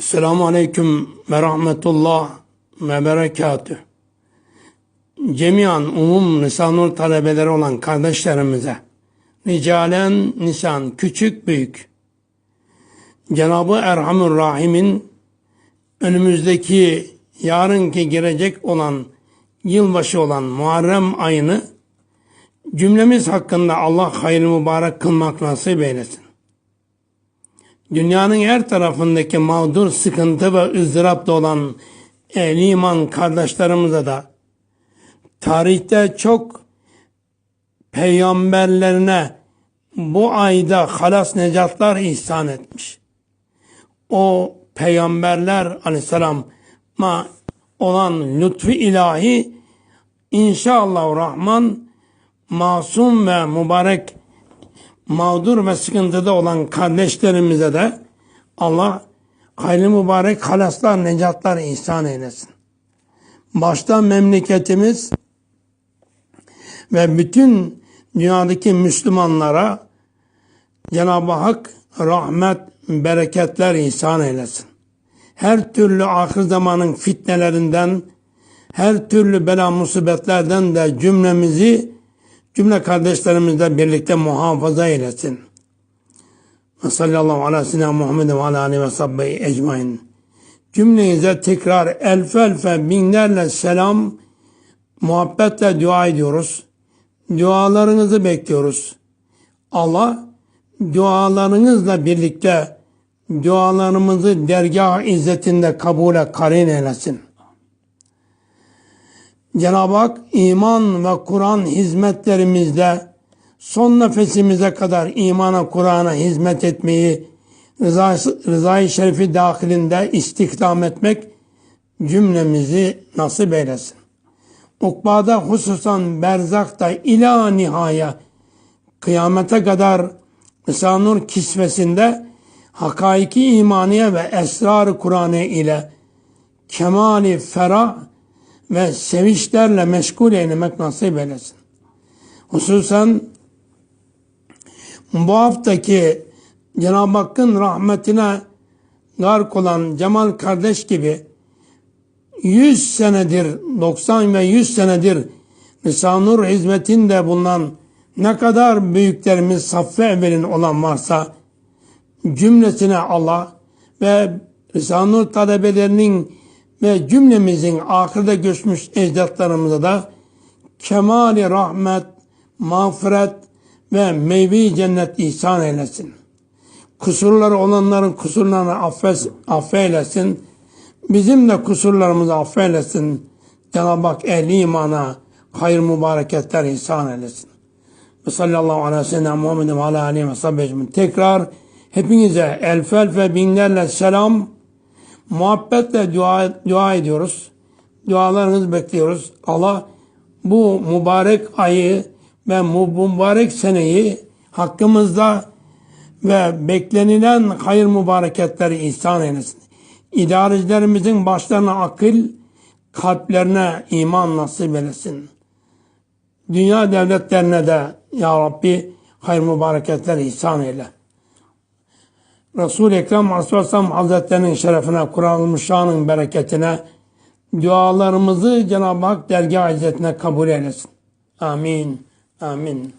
Selamun Aleyküm ve Rahmetullah ve Berekatüh. Cemiyan umum Nisanur talebeleri olan kardeşlerimize, ricalen nisan, küçük büyük, Cenab-ı Erhamur Rahim'in önümüzdeki yarınki girecek olan yılbaşı olan Muharrem ayını cümlemiz hakkında Allah hayırlı mübarek kılmak nasip eylesin. Dünyanın her tarafındaki mağdur, sıkıntı ve ızdırapta olan ehli iman kardeşlerimize de tarihte çok peygamberlerine bu ayda halas necatlar ihsan etmiş. O peygamberler aleyhisselama olan lütfu ilahi inşallah Rahman masum ve mübarek mağdur ve sıkıntıda olan kardeşlerimize de Allah hayırlı mübarek halaslar, necatlar ihsan eylesin. Başta memleketimiz ve bütün dünyadaki Müslümanlara Cenab-ı Hak rahmet, bereketler ihsan eylesin. Her türlü ahir zamanın fitnelerinden, her türlü bela musibetlerden de cümlemizi cümle kardeşlerimizle birlikte muhafaza eylesin. Ve sallallahu ala sina Muhammed ve ala aleyhi ve sabbeyi ecmain. Cümlenize tekrar elf elfe binlerle selam, muhabbetle dua ediyoruz. Dualarınızı bekliyoruz. Allah dualarınızla birlikte dualarımızı dergah izzetinde kabule karin eylesin. Cenab-ı Hak iman ve Kur'an hizmetlerimizde son nefesimize kadar imana Kur'an'a hizmet etmeyi rızası, rızayı şerifi dahilinde istihdam etmek cümlemizi nasip eylesin. Ukbada hususan berzakta ila nihaya kıyamete kadar Rıza-Nur kisvesinde hakaiki imaniye ve esrar-ı Kur'an'ı ile kemali ferah ve sevinçlerle meşgul eylemek nasip eylesin. Hususen bu haftaki Cenab-ı Hakk'ın rahmetine gark olan Cemal kardeş gibi 100 senedir, 90 ve 100 senedir Risale-i Nur hizmetinde bulunan ne kadar büyüklerimiz saffı evvelin olan varsa cümlesine Allah ve Risale-i Nur talebelerinin ve cümlemizin ahirde göçmüş ecdatlarımıza da kemali rahmet, mağfiret ve meyve cennet ihsan eylesin. Kusurları olanların kusurlarını affes, affeylesin. Bizim de kusurlarımızı affeylesin. Cenab-ı Hak ehli imana hayır mübareketler ihsan eylesin. Ve sallallahu aleyhi ve sellem Muhammed ve aleyhi ve sahibi Tekrar hepinize elf elf ve binlerle selam, muhabbetle dua, dua ediyoruz. Dualarınızı bekliyoruz. Allah bu mübarek ayı ve mübarek seneyi hakkımızda ve beklenilen hayır mübareketleri ihsan eylesin. İdarecilerimizin başlarına akıl, kalplerine iman nasip eylesin. Dünya devletlerine de Ya Rabbi hayır mübareketler ihsan eyle. Resul-i Ekrem Aleyhisselam Hazretlerinin şerefine, Kur'an-ı Şan'ın bereketine, dualarımızı Cenab-ı Hak dergah izzetine kabul eylesin. Amin. Amin.